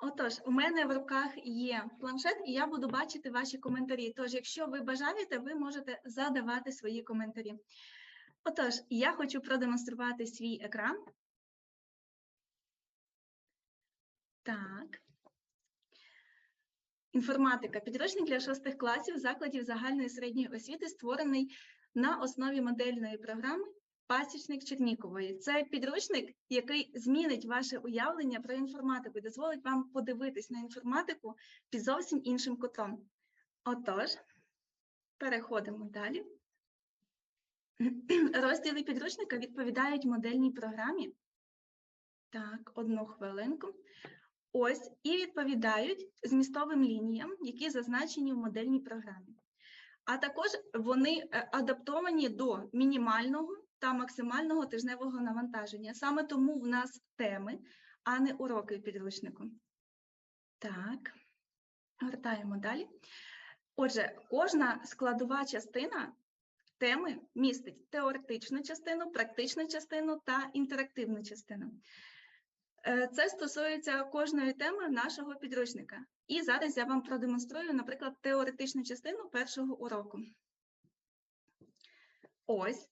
Отож, у мене в руках є планшет, і я буду бачити ваші коментарі. Тож, якщо ви бажаєте, ви можете задавати свої коментарі. Отож, я хочу продемонструвати свій екран. Так. Інформатика. Підручник для шостих класів закладів загальної середньої освіти створений на основі модельної програми Пасічник Чернікової. Це підручник, який змінить ваше уявлення про інформатику і дозволить вам подивитись на інформатику під зовсім іншим кутом. Отож, переходимо далі. Розділи підручника відповідають модельній програмі. Так, одну хвилинку. Ось і відповідають змістовим лініям, які зазначені в модельній програмі. А також вони е, адаптовані до мінімального та максимального тижневого навантаження. Саме тому в нас теми, а не уроки в підручнику. Так, гортаємо далі. Отже, кожна складова частина теми містить теоретичну частину, практичну частину та інтерактивну частину. Е, Це стосується кожної теми нашого підручника. І зараз я вам продемонструю, наприклад, теоретичну частину першого уроку. Ось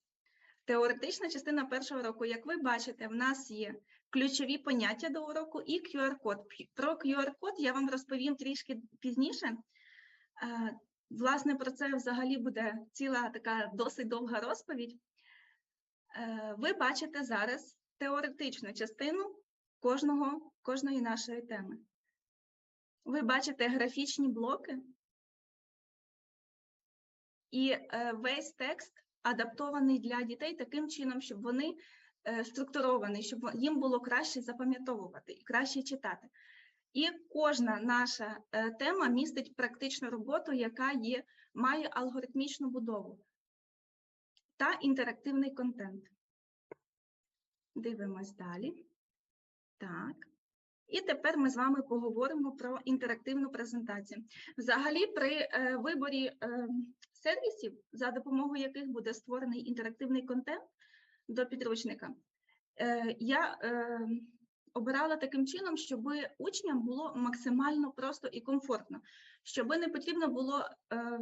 теоретична частина першого року. Як ви бачите, в нас є ключові поняття до уроку і QR-код. Про QR-код я вам розповім трішки пізніше. Е, Власне, про це взагалі буде ціла така досить довга розповідь. Е, Ви бачите зараз теоретичну частину кожного, кожної нашої теми. Ви бачите графічні блоки, і е, весь текст адаптований для дітей таким чином, щоб вони е, структуровані, щоб їм було краще запам'ятовувати і краще читати. І кожна наша е, тема містить практичну роботу, яка є, має алгоритмічну будову та інтерактивний контент. Дивимось далі. Так. І тепер ми з вами поговоримо про інтерактивну презентацію. Взагалі, при е, виборі е, сервісів, за допомогою яких буде створений інтерактивний контент до підручника, е, я е, обирала таким чином, щоб учням було максимально просто і комфортно, щоб не потрібно було е,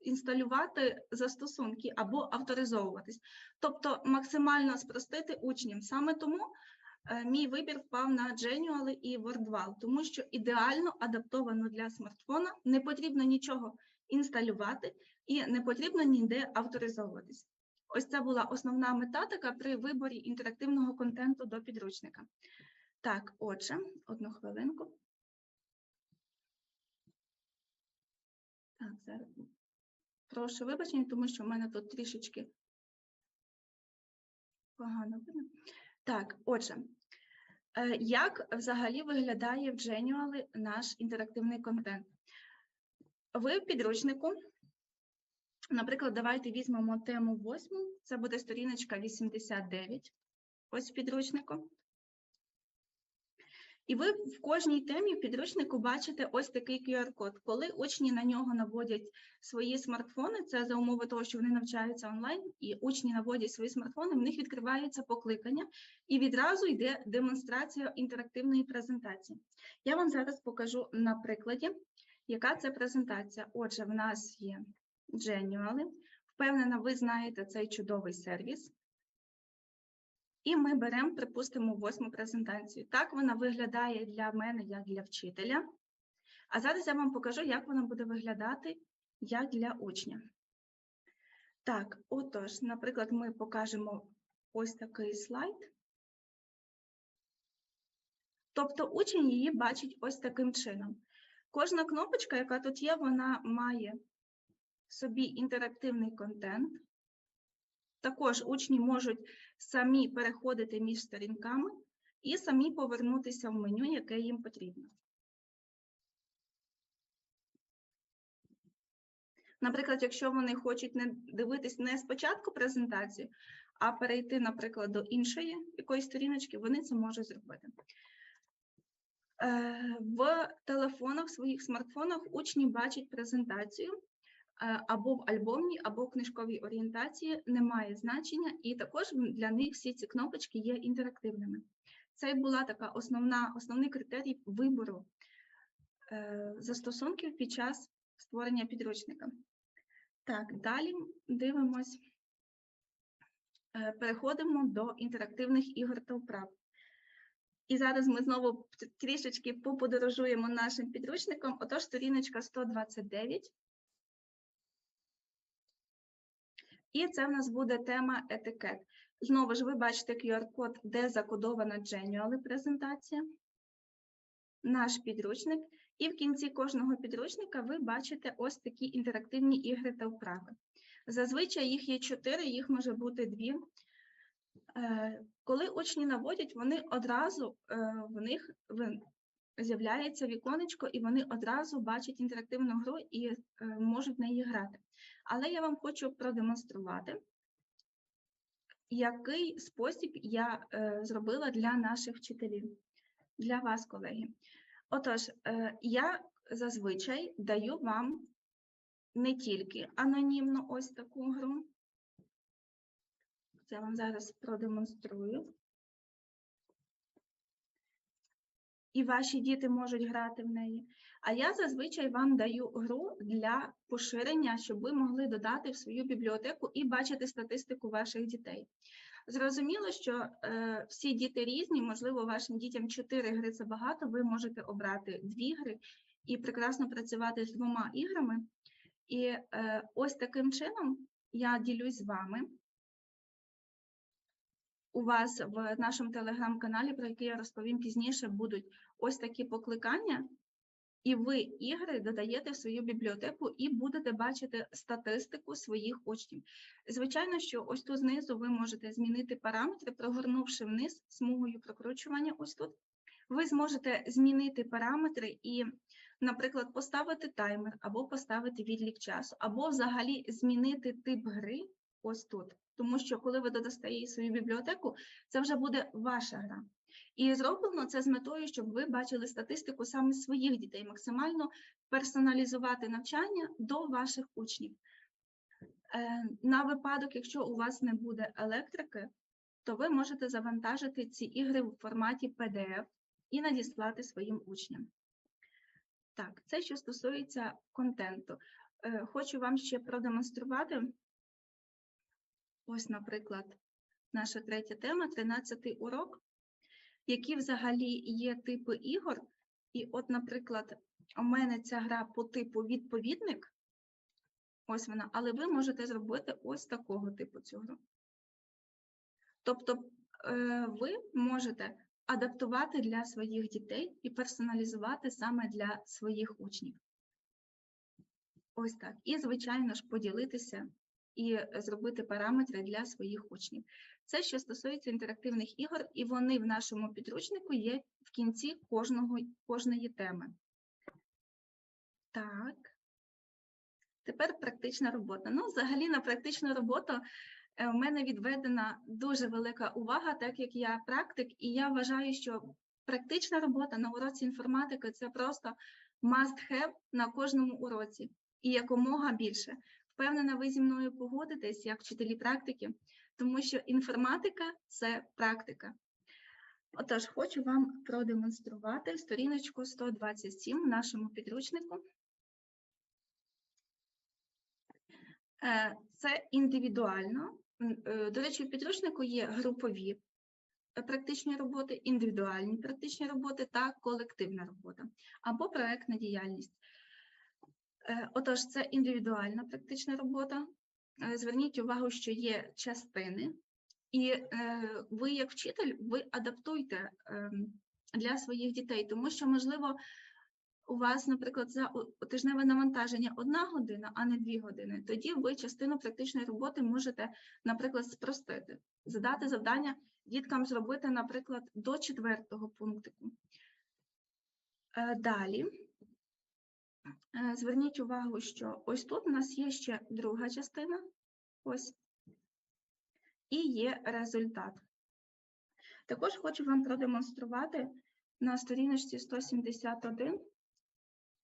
інсталювати застосунки або авторизовуватись, тобто максимально спростити учням. Саме тому мій вибір впав на Genial і WordWall, тому що ідеально адаптовано для смартфона, не потрібно нічого інсталювати і не потрібно ніде авторизовуватись. Ось це була основна мета така при виборі інтерактивного контенту до підручника. Так, отже, одну хвилинку. Так, зараз. Прошу вибачення, тому що в мене тут трішечки погано видно. Так, отже, е, як взагалі виглядає в Genial наш інтерактивний контент? Ви в підручнику, наприклад, давайте візьмемо тему 8, це буде сторіночка 89, ось в підручнику. І ви в кожній темі в підручнику бачите ось такий QR-код. Коли учні на нього наводять свої смартфони, це за умови того, що вони навчаються онлайн, і учні наводять свої смартфони, в них відкривається покликання, і відразу йде демонстрація інтерактивної презентації. Я вам зараз покажу на прикладі, яка це презентація. Отже, в нас є Genially. Впевнена, ви знаєте цей чудовий сервіс. І ми беремо, припустимо, восьму презентацію. Так вона виглядає для мене як для вчителя. А зараз я вам покажу, як вона буде виглядати як для учня. Так, отож, наприклад, ми покажемо ось такий слайд. Тобто учень її бачить ось таким чином. Кожна кнопочка, яка тут є, вона має собі інтерактивний контент. Також учні можуть самі переходити між сторінками і самі повернутися в меню, яке їм потрібно. Наприклад, якщо вони хочуть не дивитись не спочатку презентацію, а перейти, наприклад, до іншої якоїсь сторіночки, вони це можуть зробити. Е, в телефонах, в своїх смартфонах учні бачать презентацію, або в альбомній, або в книжковій орієнтації немає значення, і також для них всі ці кнопочки є інтерактивними. Це була така основна, основний критерій вибору е, застосунків під час створення підручника. Так, далі дивимось. Е, Переходимо до інтерактивних ігор та вправ. І зараз ми знову трішечки поподорожуємо нашим підручником. Отож, сторіночка 129. І це в нас буде тема етикет. Знову ж ви бачите QR-код, де закодована Genially презентація, наш підручник. І в кінці кожного підручника ви бачите ось такі інтерактивні ігри та вправи. Зазвичай їх є чотири, їх може бути дві. Е, Коли учні наводять, вони одразу е, в них з'являється віконечко, і вони одразу бачать інтерактивну гру і е, можуть в неї грати. Але я вам хочу продемонструвати, який спосіб я е, зробила для наших вчителів, для вас, колеги. Отож, е, я зазвичай даю вам не тільки анонімно ось таку гру. Це вам зараз продемонструю. І ваші діти можуть грати в неї. А я зазвичай вам даю гру для поширення, щоб ви могли додати в свою бібліотеку і бачити статистику ваших дітей. Зрозуміло, що е, всі діти різні, можливо, вашим дітям 4 гри це багато, ви можете обрати 2 гри і прекрасно працювати з двома іграми. І е, ось таким чином я ділюсь з вами. У вас в нашому телеграм-каналі, про який я розповім пізніше, будуть ось такі покликання, і ви ігри додаєте в свою бібліотеку і будете бачити статистику своїх учнів. Звичайно, що ось тут знизу ви можете змінити параметри, прогорнувши вниз смугою прокручування ось тут. Ви зможете змінити параметри і, наприклад, поставити таймер, або поставити відлік часу, або взагалі змінити тип гри ось тут. Тому що, коли ви додасте її свою бібліотеку, це вже буде ваша гра. І зроблено це з метою, щоб ви бачили статистику саме своїх дітей, максимально персоналізувати навчання до ваших учнів. Е, На випадок, якщо у вас не буде електрики, то ви можете завантажити ці ігри в форматі PDF і надіслати своїм учням. Так, це що стосується контенту. Е, Хочу вам ще продемонструвати. Ось, наприклад, наша третя тема, 13 урок. Які взагалі є типи ігор. І от, наприклад, у мене ця гра по типу відповідник. Ось вона, але ви можете зробити ось такого типу цю гру. Тобто е, ви можете адаптувати для своїх дітей і персоналізувати саме для своїх учнів. Ось так. І, звичайно ж, поділитися і зробити параметри для своїх учнів. Це що стосується інтерактивних ігор, і вони в нашому підручнику є в кінці кожного, кожної теми. Так. Тепер практична робота. Ну, взагалі, на практичну роботу е, в мене відведена дуже велика увага, так як я практик, і я вважаю, що практична робота на уроці інформатики це просто must have на кожному уроці і якомога більше. Впевнена, ви зі мною погодитесь як вчителі практики, тому що інформатика це практика. Отож, хочу вам продемонструвати сторіночку 127 в нашому підручнику. Е, Це індивідуально. Е, До речі, в підручнику є групові е, практичні роботи, індивідуальні практичні роботи та колективна робота або проектна діяльність. Отож, це індивідуальна практична робота. Е, Зверніть увагу, що є частини, і е, ви, як вчитель, ви адаптуйте ем, для своїх дітей, тому що, можливо, у вас, наприклад, за тижневе навантаження одна година, а не дві години. Тоді ви частину практичної роботи можете, наприклад, спростити, задати завдання діткам зробити, наприклад, до четвертого пунктику. Е, Далі. Е, Зверніть увагу, що ось тут у нас є ще друга частина, ось, і є результат. Також хочу вам продемонструвати на сторіночці 171.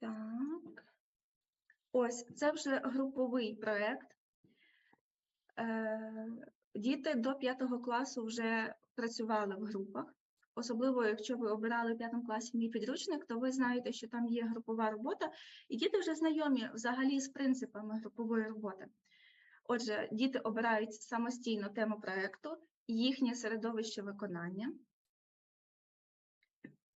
Так. Ось, це вже груповий проєкт. Е, Діти до 5 класу вже працювали в групах. Особливо якщо ви обирали в п'ятому класі мій підручник, то ви знаєте, що там є групова робота, і діти вже знайомі взагалі з принципами групової роботи. Отже, діти обирають самостійно тему проєкту, їхнє середовище виконання,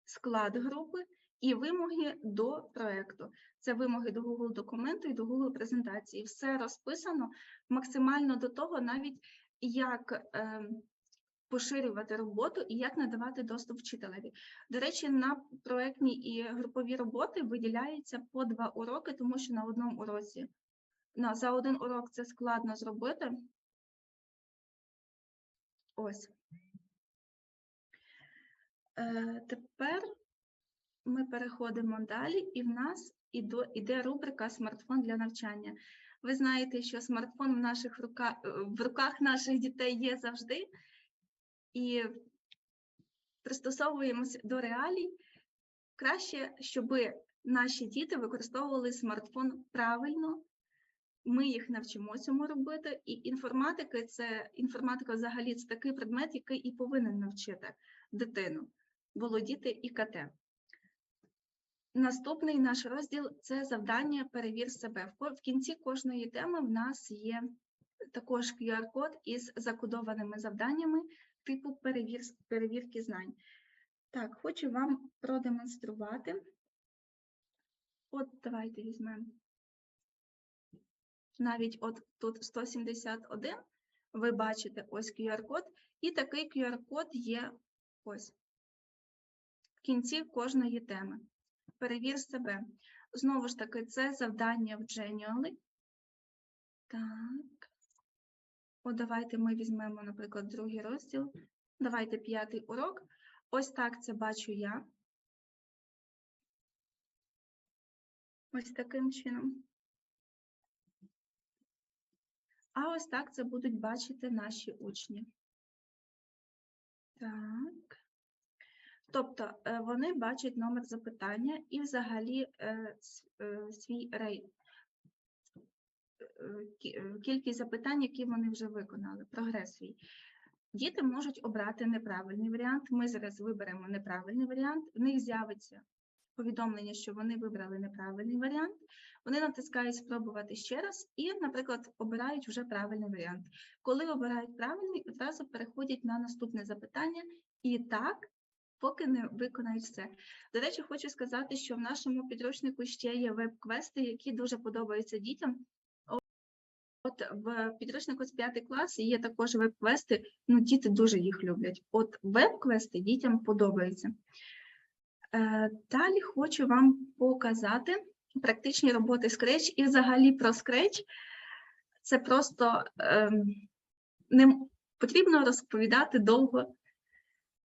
склад групи і вимоги до проєкту. Це вимоги до Google документу і до Google презентації. Все розписано максимально до того, навіть як е, поширювати роботу і як надавати доступ вчителеві. До речі, на проєктні і групові роботи виділяється по два уроки, тому що на одному уроці на, за один урок це складно зробити. Ось. Е, тепер ми переходимо далі, і в нас іде рубрика Смартфон для навчання. Ви знаєте, що смартфон в наших руках, в руках наших дітей є завжди, і пристосовуємося до реалій. Краще, щоб наші діти використовували смартфон правильно. Ми їх навчимо цьому робити, і інформатика це інформатика взагалі це такий предмет, який і повинен навчити дитину володіти ІКТ. Наступний наш розділ це завдання перевір себе. В кінці кожної теми в нас є також QR-код із закодованими завданнями типу перевір, перевірки знань. Так, хочу вам продемонструвати. От давайте візьмемо. Навіть от тут 171, ви бачите ось QR-код, і такий QR-код є ось в кінці кожної теми. Перевір себе. Знову ж таки, це завдання в Genially. Так. От давайте ми візьмемо, наприклад, другий розділ. Давайте п'ятий урок. Ось так це бачу я. Ось таким чином. А ось так це будуть бачити наші учні. Так. Тобто е, вони бачать номер запитання і взагалі е, е, свій рейд, кількість запитань, які вони вже виконали, прогрес свій. Діти можуть обрати неправильний варіант. Ми зараз виберемо неправильний варіант, в них з'явиться повідомлення, що вони вибрали неправильний варіант. Вони натискають спробувати ще раз і, наприклад, обирають вже правильний варіант. Коли обирають правильний, одразу переходять на наступне запитання. І так поки не виконають все. До речі, хочу сказати, що в нашому підручнику ще є веб-квести, які дуже подобаються дітям. От в підручнику з 5 клас є також веб-квести, ну діти дуже їх люблять. От веб-квести дітям подобаються. Е, Далі хочу вам показати практичні роботи Scratch і взагалі про Scratch. Це просто е, не потрібно розповідати довго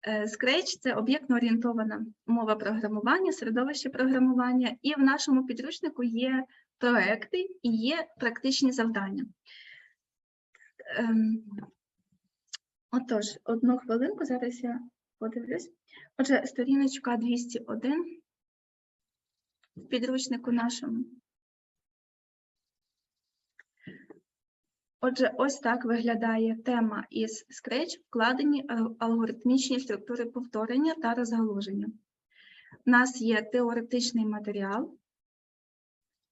Е, Scratch – це об'єктно орієнтована мова програмування, середовище програмування, і в нашому підручнику є проекти і є практичні завдання. Ем, отож, одну хвилинку, зараз я подивлюсь. Отже, сторіночка 201 в підручнику нашому. Отже, ось так виглядає тема із Scratch, вкладені алгоритмічні структури повторення та розгалуження. У нас є теоретичний матеріал,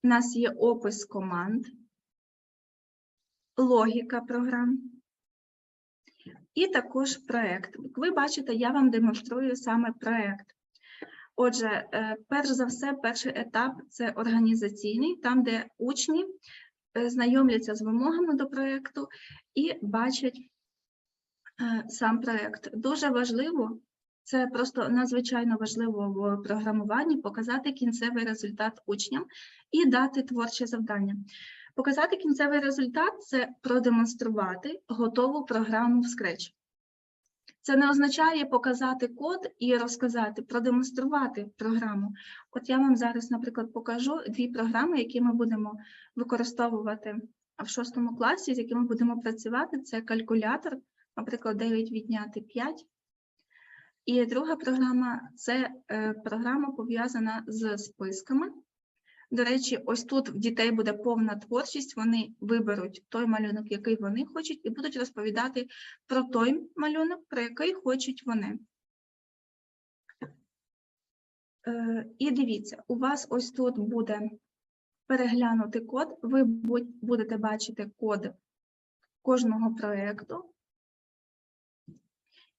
у нас є опис команд, логіка програм і також проєкт. Як ви бачите, я вам демонструю саме проєкт. Отже, е, перш за все, перший етап це організаційний, там, де учні Е, знайомляться з вимогами до проєкту і бачать е, сам проєкт. Дуже важливо, це просто надзвичайно важливо в програмуванні показати кінцевий результат учням і дати творче завдання. Показати кінцевий результат це продемонструвати готову програму в Scratch. Це не означає показати код і розказати, продемонструвати програму. От я вам зараз, наприклад, покажу дві програми, які ми будемо використовувати в шостому класі, з якими будемо працювати. Це калькулятор, наприклад, 9 відняти 5. І друга програма це е, програма пов'язана з списками. До речі, ось тут в дітей буде повна творчість, вони виберуть той малюнок, який вони хочуть, і будуть розповідати про той малюнок, про який хочуть вони. Е, І дивіться, у вас ось тут буде переглянути код, ви будете бачити код кожного проєкту.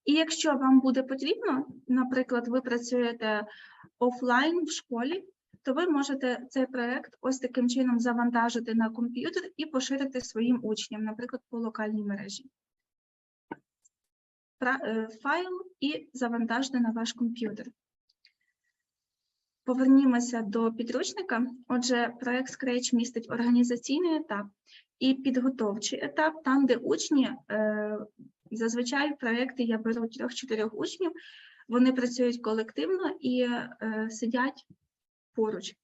І якщо вам буде потрібно, наприклад, ви працюєте офлайн в школі, то ви можете цей проєкт ось таким чином завантажити на комп'ютер і поширити своїм учням, наприклад, по локальній мережі. Е, Файл і завантажити на ваш комп'ютер. Повернімося до підручника. Отже, проект Scratch містить організаційний етап і підготовчий етап, там, де учні е, зазвичай проекти я беру трьох-чотирьох учнів, вони працюють колективно і е, сидять поруч.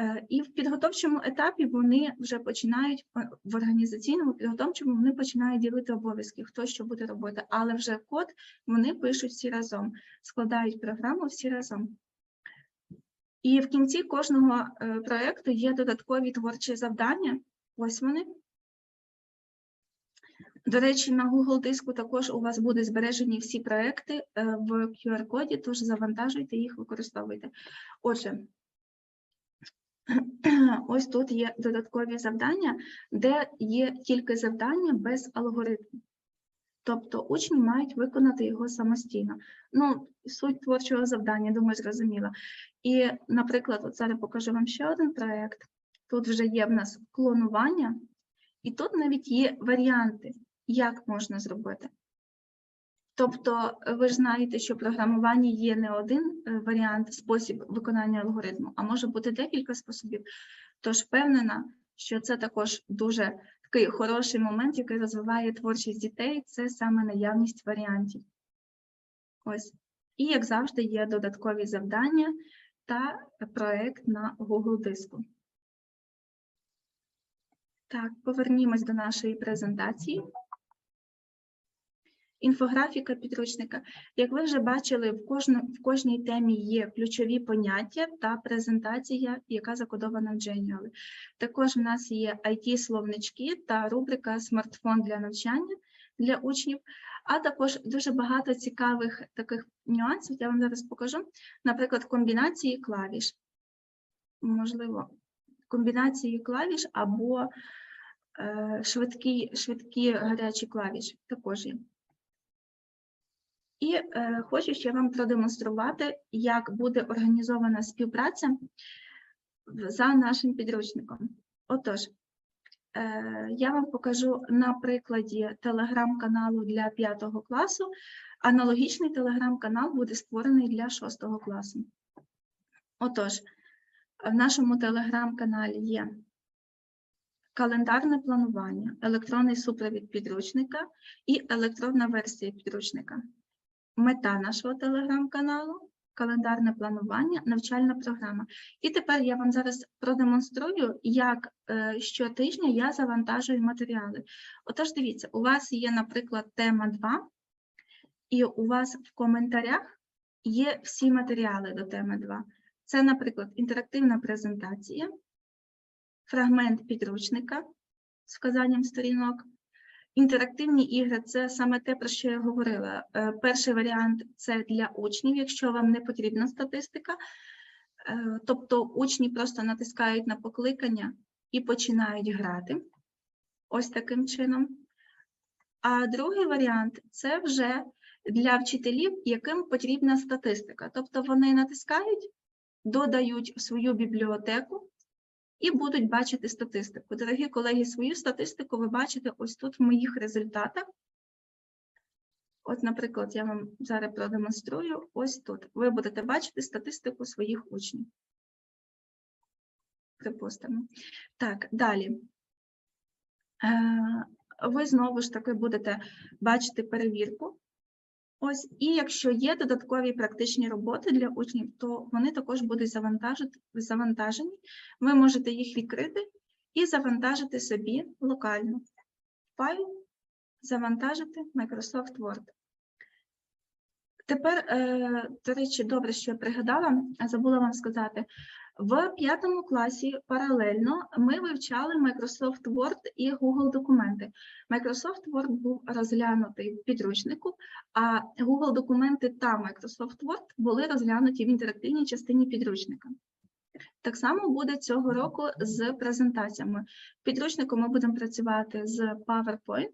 Е, І в підготовчому етапі вони вже починають е, в організаційному підготовчому вони починають ділити обов'язки, хто що буде робити, але вже код вони пишуть всі разом, складають програму всі разом. І в кінці кожного е, проекту є додаткові творчі завдання. Ось вони. До речі, на Google диску також у вас будуть збережені всі проекти е, в QR-коді, тож завантажуйте їх, використовуйте. Отже, ось тут є додаткові завдання, де є тільки завдання без алгоритму. Тобто учні мають виконати його самостійно. Ну, суть творчого завдання, думаю, зрозуміла. І, наприклад, от зараз покажу вам ще один проєкт. Тут вже є в нас клонування, і тут навіть є варіанти, як можна зробити. Тобто, ви ж знаєте, що програмування є не один е, варіант, спосіб виконання алгоритму, а може бути декілька способів. Тож впевнена, що це також дуже такий хороший момент, який розвиває творчість дітей, це саме наявність варіантів. Ось. І, як завжди, є додаткові завдання та проект на Google диску. Так, повернімось до нашої презентації. Інфографіка підручника. Як ви вже бачили, в, кожну, в кожній темі є ключові поняття та презентація, яка закодована в Genial. Також в нас є IT-словнички та рубрика Смартфон для навчання для учнів, а також дуже багато цікавих таких нюансів. Я вам зараз покажу. Наприклад, комбінації клавіш. Можливо, комбінації клавіш або е, швидкі, швидкі гарячі клавіші також є. І е, хочу ще вам продемонструвати, як буде організована співпраця за нашим підручником. Отож, е, я вам покажу на прикладі телеграм-каналу для 5 класу. Аналогічний телеграм-канал буде створений для 6 класу. Отож, в нашому телеграм-каналі є календарне планування, електронний супровід підручника і електронна версія підручника. Мета нашого телеграм-каналу календарне планування, навчальна програма. І тепер я вам зараз продемонструю, як е, щотижня я завантажую матеріали. Отож, дивіться, у вас є, наприклад, тема 2, і у вас в коментарях є всі матеріали до теми 2. Це, наприклад, інтерактивна презентація, фрагмент підручника з вказанням сторінок, Інтерактивні ігри це саме те, про що я говорила. Е, Перший варіант це для учнів, якщо вам не потрібна статистика. Е, Тобто учні просто натискають на покликання і починають грати. Ось таким чином. А другий варіант це вже для вчителів, яким потрібна статистика. Тобто вони натискають, додають в свою бібліотеку і будуть бачити статистику. Дорогі колеги, свою статистику ви бачите ось тут в моїх результатах. От, наприклад, я вам зараз продемонструю ось тут. Ви будете бачити статистику своїх учнів. Припустимо. Так, далі. Е, Ви знову ж таки будете бачити перевірку. Ось, і якщо є додаткові практичні роботи для учнів, то вони також будуть завантажені. Ви можете їх відкрити і завантажити собі локально. Файл, завантажити Microsoft Word. Тепер, е, до речі, добре, що я пригадала, забула вам сказати. В п'ятому класі паралельно ми вивчали Microsoft Word і Google документи. Microsoft Word був розглянутий в підручнику, а Google документи та Microsoft Word були розглянуті в інтерактивній частині підручника. Так само буде цього року з презентаціями. В підручнику ми будемо працювати з PowerPoint,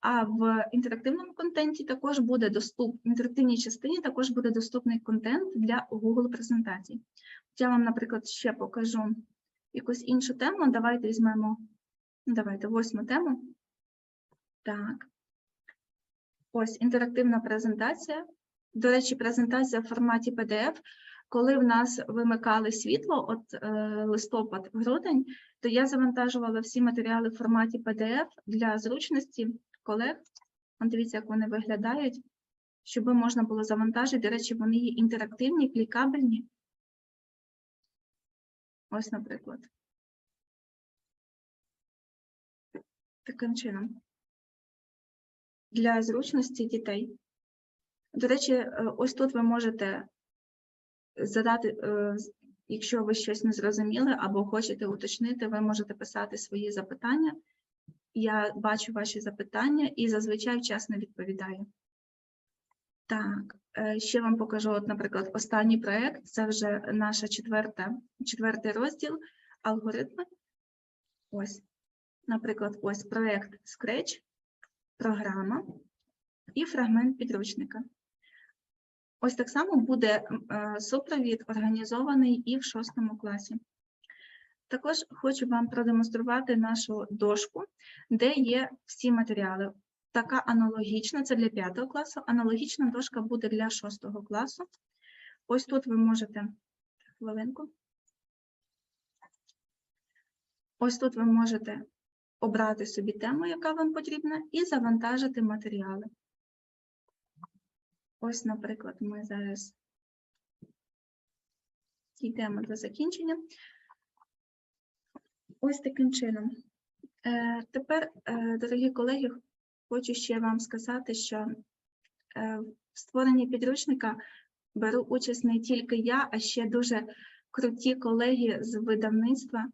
а в інтерактивному контенті також буде доступ, в інтерактивній частині також буде доступний контент для Google презентацій. Я вам, наприклад, ще покажу якусь іншу тему. Давайте візьмемо, давайте восьму тему. Так. Ось інтерактивна презентація. До речі, презентація в форматі PDF. Коли в нас вимикали світло, от е, листопад, грудень, то я завантажувала всі матеріали в форматі PDF для зручності колег. Дивіться, як вони виглядають, щоб можна було завантажити. До речі, вони є інтерактивні, клікабельні. Ось, наприклад. Таким чином. Для зручності дітей. До речі, е, ось тут ви можете задати, е, якщо ви щось не зрозуміли або хочете уточнити, ви можете писати свої запитання. Я бачу ваші запитання і зазвичай вчасно відповідаю. Так, е, ще вам покажу, от, наприклад, останній проект це вже четверта, четвертий розділ алгоритми. Ось, наприклад, ось проект Scratch, програма і фрагмент підручника. Ось так само буде е, супровід організований і в шостому класі. Також хочу вам продемонструвати нашу дошку, де є всі матеріали. Така аналогічна, це для п'ятого класу, аналогічна дошка буде для шостого класу. Ось тут ви можете хвилинку. Ось тут ви можете обрати собі тему, яка вам потрібна, і завантажити матеріали. Ось, наприклад, ми зараз йдемо до закінчення. Ось таким чином. Е, Тепер, е, дорогі колеги, хочу ще вам сказати, що е, в створенні підручника беру участь не тільки я, а ще дуже круті колеги з видавництва.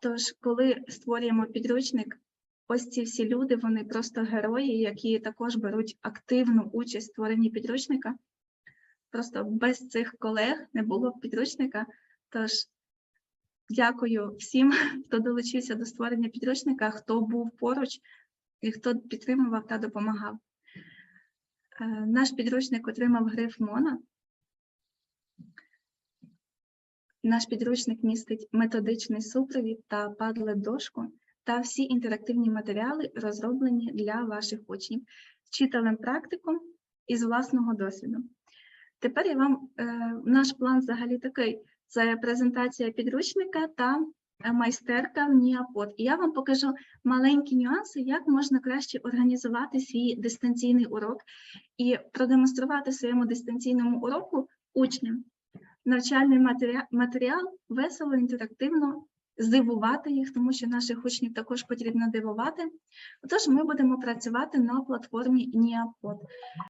Тож, коли створюємо підручник, ось ці всі люди, вони просто герої, які також беруть активну участь в створенні підручника. Просто без цих колег не було б підручника. Тож дякую всім, хто долучився до створення підручника, хто був поруч і хто підтримував та допомагав. Е, Наш підручник отримав гриф МОНА. Наш підручник містить методичний супровід та падлет-дошку та всі інтерактивні матеріали, розроблені для ваших учнів, вчителем практикум із власного досвіду. Тепер я вам е, наш план взагалі такий: це презентація підручника та е, майстерка в Ніапод. І я вам покажу маленькі нюанси, як можна краще організувати свій дистанційний урок і продемонструвати своєму дистанційному уроку учням навчальний матеріал, матеріал весело, інтерактивно, здивувати їх, тому що наших учнів також потрібно дивувати. Отож, ми будемо працювати на платформі Ніапод.